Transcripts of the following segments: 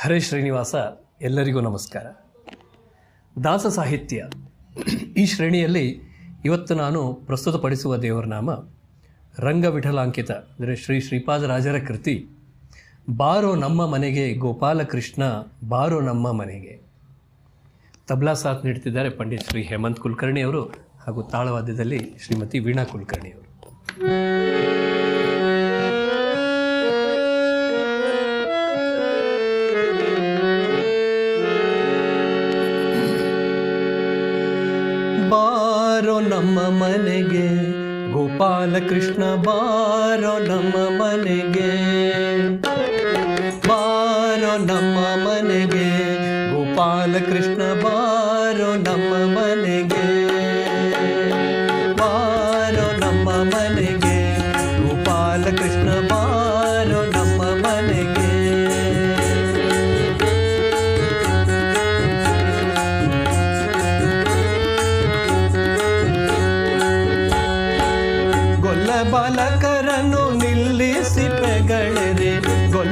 ಹರೇ ಶ್ರೀನಿವಾಸ, ಎಲ್ಲರಿಗೂ ನಮಸ್ಕಾರ. ದಾಸ ಸಾಹಿತ್ಯ. ಈ ಶ್ರೇಣಿಯಲ್ಲಿ ಇವತ್ತು ನಾನು ಪ್ರಸ್ತುತಪಡಿಸುವ ದೇವರ ನಾಮ ರಂಗವಿಠಲಾಂಕಿತ, ಅಂದರೆ ಶ್ರೀ ಶ್ರೀಪಾದರಾಜರ ಕೃತಿ, ಬಾರೋ ನಮ್ಮ ಮನೆಗೆ ಗೋಪಾಲಕೃಷ್ಣ ಬಾರೋ ನಮ್ಮ ಮನೆಗೆ. ತಬ್ಲಾ ಸಾಥ್ ನೀಡ್ತಿದ್ದಾರೆ ಪಂಡಿತ್ ಶ್ರೀ ಹೇಮಂತ್ ಕುಲಕರ್ಣಿ ಅವರು ಹಾಗೂ ತಾಳವಾದ್ಯದಲ್ಲಿ ಶ್ರೀಮತಿ ವೀಣಾ ಕುಲಕರ್ಣಿ ಬಾರೋ ನಮ್ಮ ಮನೆಗೆ. ಗೋಪಾಲಕೃಷ್ಣ ಬಾರೋ ನಮ್ಮ ಮನೆಗೆ. ಬಾರೋ ನಮ್ಮ ಮನೆಗೆ. ಗೋಪಾಲಕೃಷ್ಣ ಬಾರೋ ನಮ್ಮ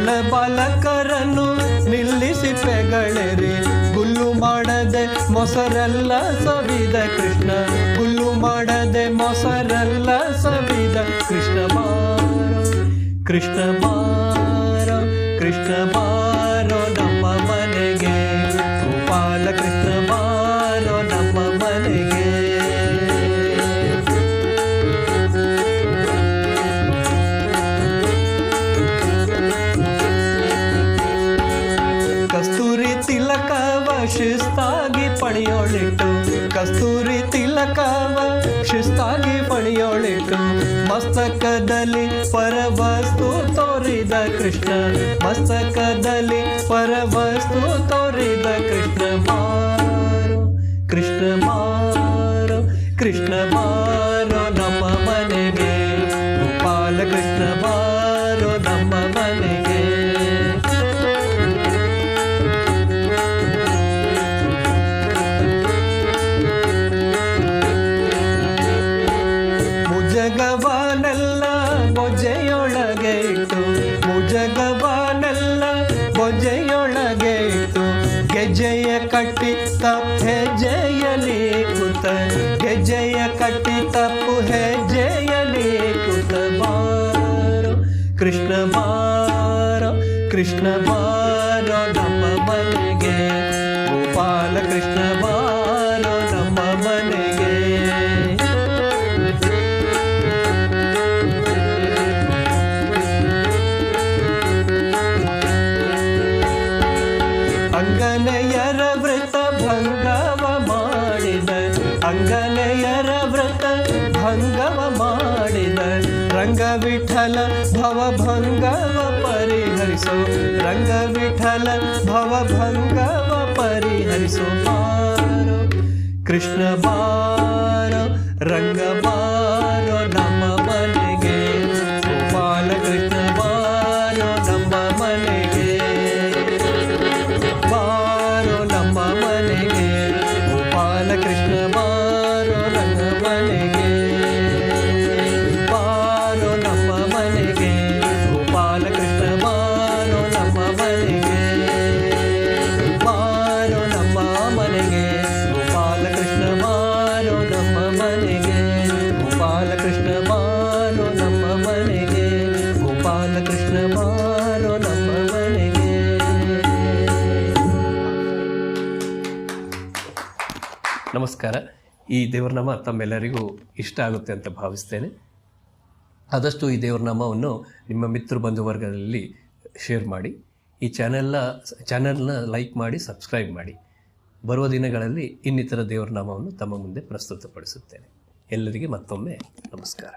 ಗೊಲ್ಲ ಬಾಲಕರನ್ನು ನಿಲ್ಲಿಸಿ ಪೆಗಳೆರೆ. ಗುಲ್ಲು ಮಾಡದೆ ಮೊಸರೆಲ್ಲ ಸವಿದ ಕೃಷ್ಣ. ಗುಲ್ಲು ಮಾಡದೆ ಮೊಸರೆಲ್ಲ ಸವಿದ ಕೃಷ್ಣ ಕೃಷ್ಣ ಶಿಸ್ತಾಗಿ ಪಡೆಯೋಳಿಟ್ಟು ಕಸ್ತೂರಿ ತಿಲಕವ ಶಿಸ್ತಾಗಿ ಪಡೆಯೋಳಿಟ್ಟು ಮಸ್ತಕದಲ್ಲಿ ಪರವಸ್ತು ತೋರಿದ ಕೃಷ್ಣ, ಮಸ್ತಕದಲ್ಲಿ ಪರವಸ್ತು ತೋರಿದ ಕೃಷ್ಣ ಮಾರು ಕೃಷ್ಣ ಮಾರು, ಕೃಷ್ಣ ಮಾರೋ ನಮ್ಮ ಮನೆಗೆ, ಗೋಪಾಲ ಕೃಷ್ಣ ಮಾರೋ ನಮ್ಮ ಮನೆಗೆ ಬೊಜೆಯೊಳಗೆ ಇಟ್ಟು ಗೆಜ್ಜೆಯ ಕಟ್ಟಿ ತಪ್ಪು ಹೆಜ್ಜೆಯಲಿ ಕೂತ ಗೆಜ್ಜೆಯ ಕಟ್ಟಿ ತಪ್ಪು ಹೆಜ್ಜೆಯಲಿ ಕೂತ ಬಾರೋ ಕೃಷ್ಣ ಬಾರೋ ಕೃಷ್ಣ ಬಾರೋ ಅಂಗನೆಯರ ವ್ರತ ಭಂಗವ ಮಾಡಿದ ಅಂಗನೆಯರ ವ್ರತ ಭಂಗವ ಮಾಡಿದ ರಂಗ ವಿಠಲ ಭವ ಭಂಗವ ಪರಿಹರಿಸೋ. ರಂಗ ವಿಠಲ ಭವ ಭಂಗವ ಪರಿಹರಿಸೋ. ಬಾರೋ ಕೃಷ್ಣ ಬಾರೋ ರಂಗ ನಮಸ್ಕಾರ. ಈ ದೇವರನಾಮ ತಮ್ಮೆಲ್ಲರಿಗೂ ಇಷ್ಟ ಆಗುತ್ತೆ ಅಂತ ಭಾವಿಸ್ತೇನೆ. ಆದಷ್ಟು ಈ ದೇವರನಾಮವನ್ನು ನಿಮ್ಮ ಮಿತ್ರ ಬಂಧುವರ್ಗದಲ್ಲಿ ಶೇರ್ ಮಾಡಿ, ಈ ಚಾನೆಲ್ನ ಚಾನೆಲ್ನ ಲೈಕ್ ಮಾಡಿ, ಸಬ್ಸ್ಕ್ರೈಬ್ ಮಾಡಿ. ಬರುವ ದಿನಗಳಲ್ಲಿ ಇನ್ನಿತರ ದೇವರನಾಮವನ್ನು ತಮ್ಮ ಮುಂದೆ ಪ್ರಸ್ತುತಪಡಿಸುತ್ತೇನೆ. ಎಲ್ಲರಿಗೆ ಮತ್ತೊಮ್ಮೆ ನಮಸ್ಕಾರ.